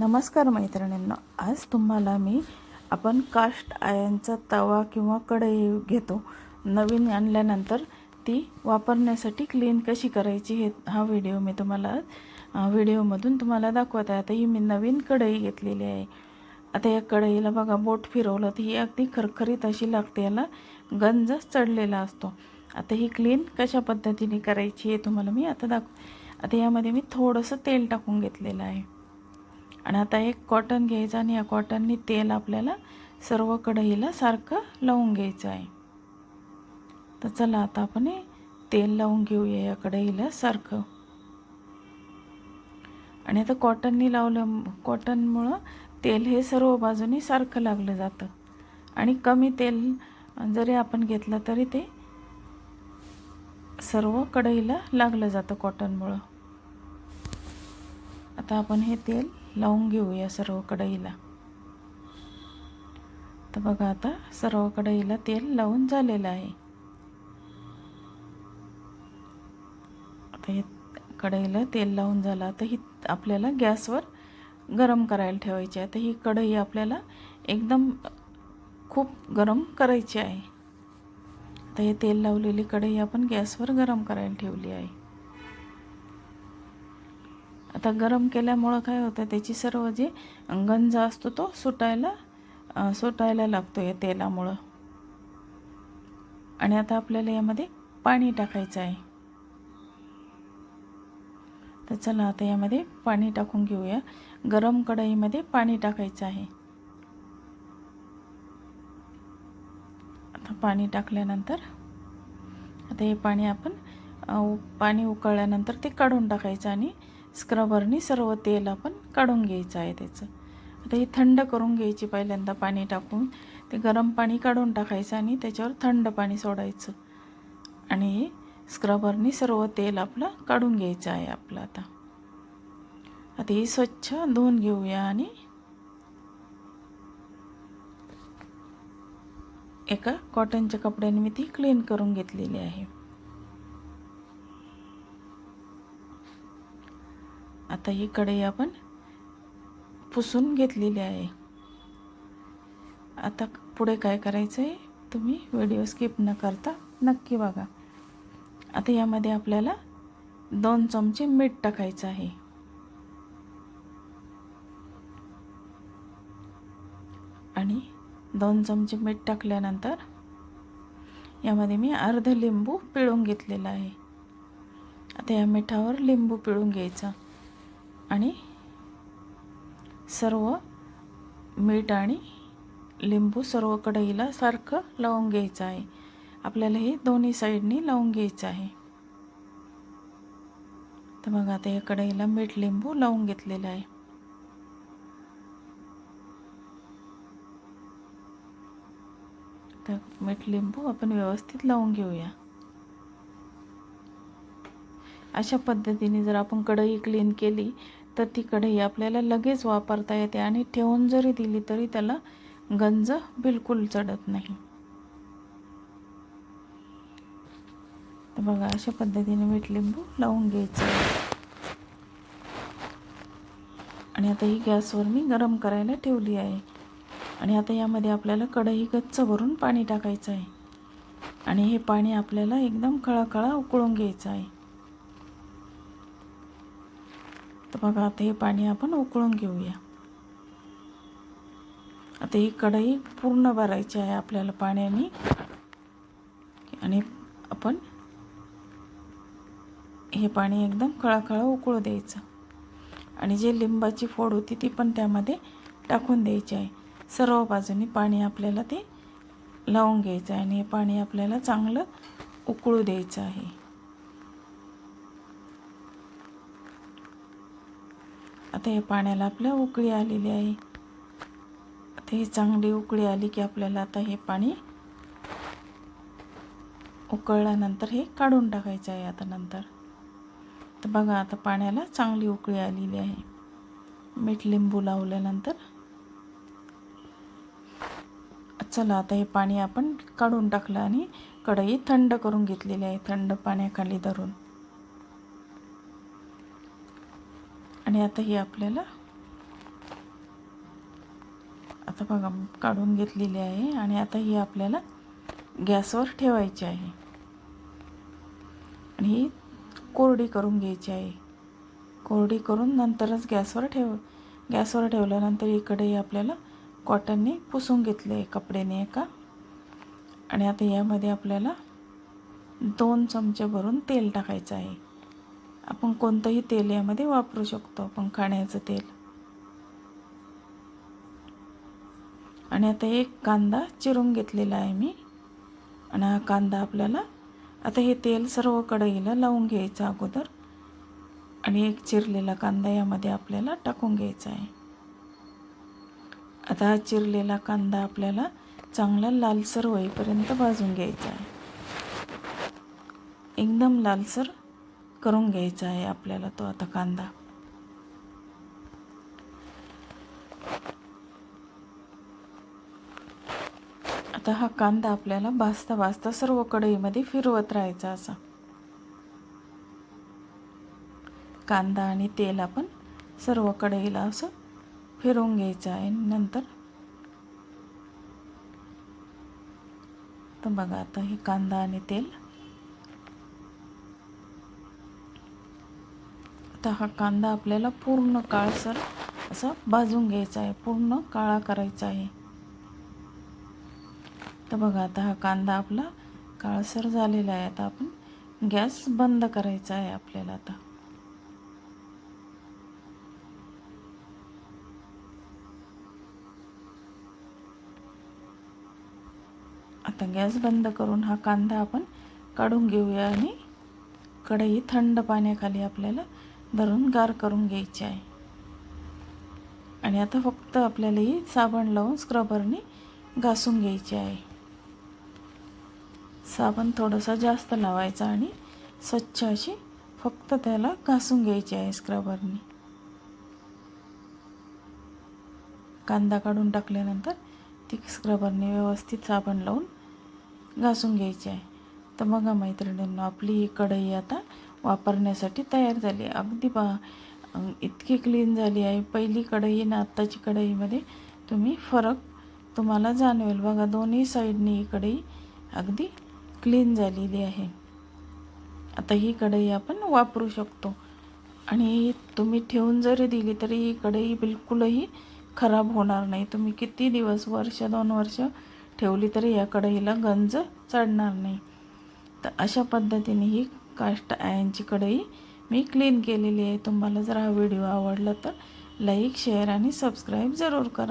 नमस्कार मैत्रिणींनो. आज तुम्हाला मी आपण कास्ट आयनचा तवा किंवा कढई घेतो. नवीन आणल्यानंतर ती वापरण्यासाठी क्लीन कशी करायची हे हा व्हिडिओ मी तुम्हाला व्हिडिओमधून तुम्हाला दाखवत. आहे आता ही मी नवीन कढई घेतलेली आहे. आता या कढईला बघा बोट फिरवलं तर ही अगदी खरखरीत अशी लागते. याला गंज चढलेला असतो. आता ही क्लीन कशा पद्धतीने करायची हे तुम्हाला मी आता दाखव आता यामध्ये मी थोडंसं तेल टाकून घेतलेलं आहे. आणि आता एक कॉटन घ्यायचं आणि या कॉटननी तेल आपल्याला सर्व कढईला सारखं लावून घ्यायचं आहे. तर चला आता आपण हे तेल लावून घेऊया या कढईला सारखं. आणि आता कॉटननी लावलं कॉटनमुळं तेल हे सर्व बाजूनी सारखं लागलं जातं. आणि कमी तेल जरी आपण घेतलं तरी ते सर्व कढईला लागलं जातं कॉटनमुळं आता आपण हे तेल लावून घेऊया सर्व कढईला. तर बघा आता सर्व कढईला तेल लावून झालेलं आहे. आता हे कढईला तेल लावून झालं. आता ही आपल्याला गॅसवर गरम करायला ठेवायची आहे. तर ही कढई आपल्याला एकदम खूप गरम करायची आहे. आता हे तेल लावलेली कढई आपण गॅसवर गरम करायला ठेवली आहे. आता गरम केल्यामुळं काय होतं त्याची सर्व जे गंज असतो तो सुटायला सुटायला लागतो या तेलामुळं. आणि आता आपल्याला यामध्ये पाणी टाकायचं आहे. तर चला आता यामध्ये पाणी टाकून घेऊया. गरम कढईमध्ये पाणी टाकायचं आहे. आता पाणी टाकल्यानंतर आता हे पाणी आपण पाणी उकळल्यानंतर ते काढून टाकायचं आणि स्क्रबरनी सर्व तेल आपण काढून घ्यायचं आहे त्याचं. आता ही थंड करून घ्यायची पहिल्यांदा पाणी टाकून ते गरम पाणी काढून टाकायचं आणि त्याच्यावर थंड पाणी सोडायचं. आणि हे स्क्रबरनी सर्व तेल आपलं काढून घ्यायचं आहे आपलं आता. आता ही स्वच्छ धुवून घेऊया आणि एका कॉटनच्या कपड्याने मी ती क्लीन करून घेतलेली आहे. आता ही कढई आपण पुसून घेतलेली आहे. आता पुढे काय करायचं आहे तुम्ही व्हिडिओ स्किप न करता नक्की बघा. आता यामध्ये आपल्याला दोन चमचे मीठ टाकायचं आहे. आणि दोन चमचे मीठ टाकल्यानंतर यामध्ये मी अर्ध लिंबू पिळून घेतलेला आहे. आता या मिठावर लिंबू पिळून घ्यायचा. आणि सर्व मीठ आणि लिंबू सर्व कढईला सारखं लावून घ्यायचं आहे. आपल्याला हे दोन्ही साईडनी लावून घ्यायचं आहे. तर मग आता या कढईला मीठ लिंबू लावून घेतलेलं आहे. तर मीठ लिंबू आपण व्यवस्थित लावून घेऊया. अशा पद्धतीने जर आपण कढई क्लीन केली तर ती कढई आपल्याला लगेच वापरता येते आणि ठेवून जरी दिली तरी त्याला गंज बिलकुल चढत नाही. तर बघा अशा पद्धतीने मीठ लिंबू लावून घ्यायचं. आहे. आणि आता ही गॅसवर मी गरम करायला ठेवली आहे. आणि आता यामध्ये आपल्याला कढई गच्च भरून पाणी टाकायचं आहे. आणि हे पाणी आपल्याला एकदम खळाखळा उकळून घ्यायचं आहे. तर बघा आता हे पाणी आपण उकळून घेऊया. आता ही कढई पूर्ण भरायची आहे आपल्याला पाण्याने. आणि आपण हे पाणी एकदम खळाखळा उकळू द्यायचं. आणि जे लिंबाची फोड होती ती पण त्यामध्ये टाकून द्यायची आहे. सर्व बाजूनी पाणी आपल्याला ते लावून घ्यायचं आहे आणि हे पाणी आपल्याला चांगलं उकळू द्यायचं आहे. आता हे पाण्याला आपल्या उकळी आलेली आहे. आता ही चांगली उकळी आली की आपल्याला आता हे पाणी उकळल्यानंतर हे काढून टाकायचं आहे आता नंतर. तर बघा आता पाण्याला चांगली उकळी आलेली आहे. मीठ लिंबू लावल्यानंतर चला आता हे पाणी आपण काढून टाकलं आणि कढई थंड करून घेतलेली आहे थंड पाण्याखाली धरून. आणि आता ही आपल्याला आता बघा काढून घेतलेली आहे आणि आता ही आपल्याला गॅसवर ठेवायची आहे. आणि ही कोरडी करून घ्यायची आहे. कोरडी करून नंतरच गॅसवर ठेव गॅसवर ठेवल्यानंतर इकडे आपल्याला कॉटनने पुसून घेतले आहे कपड्याने एका आणि आता यामध्ये आपल्याला दोन चमचे भरून तेल टाकायचं आहे. आपण कोणतंही तेल यामध्ये वापरू शकतो आपण खाण्याचं तेल. आणि आता एक कांदा चिरून घेतलेला आहे मी. आणि हा कांदा आपल्याला आता हे तेल सर्व कढईला लावून घ्यायचं अगोदर. आणि एक चिरलेला कांदा यामध्ये आपल्याला टाकून घ्यायचा आहे. आता हा चिरलेला कांदा आपल्याला चांगला लालसर होईपर्यंत भाजून घ्यायचा आहे. एकदम लालसर करून घ्यायचा आहे आपल्याला तो आता कांदा. आता हा कांदा आपल्याला भाजता भाजता सर्व कढईमध्ये फिरवत राहायचा असा. कांदा आणि तेल आपण सर्व कढईला असं फिरवून घ्यायचं आहे. नंतर तर बघा आता हे कांदा आणि तेल आता हा कांदा आपल्याला पूर्ण काळसर असा भाजून घ्यायचा आहे पूर्ण काळा करायचा आहे. तर बघा आता हा कांदा आपला काळसर झालेला आहे. आता आपण गॅस बंद करायचा आहे आपल्याला आता. आता गॅस बंद करून हा कांदा आपण काढून घेऊया आणि कढई थंड पाण्याखाली आपल्याला धरून गार करून घ्यायची आहे. आणि आता फक्त आपल्याला ही साबण लावून स्क्रबरने घासून घ्यायची आहे. साबण थोडंसं जास्त लावायचा आणि स्वच्छ अशी फक्त त्याला घासून घ्यायची आहे स्क्रबरने कांदा काढून टाकल्यानंतर ती स्क्रबरने व्यवस्थित साबण लावून घासून घ्यायची आहे. तर बघा मैत्रिणींनो आपली ही कढई आता वापरण्यासाठी तयार झाली अगदी बा इतकी क्लीन झाली आहे. पहिली कढई आणि आत्ताची कढईमध्ये तुम्ही फरक तुम्हाला जाणवेल. बघा दोन्ही साईडनी ही कढई अगदी क्लीन झालेली आहे. आता ही कढई आपण वापरू शकतो. आणि तुम्ही ठेवून जरी दिली तरी ही कढई बिलकुलही खराब होणार नाही. तुम्ही किती दिवस वर्ष दोन वर्ष ठेवली तरी या कढईला गंज चढणार नाही. तर अशा पद्धतीने ही कास्ट आयनची कढई मी क्लीन केलेली आहे. तुम्हाला जर हा व्हिडिओ आवडला तर लाईक शेअर आणि सबस्क्राईब जरूर करा.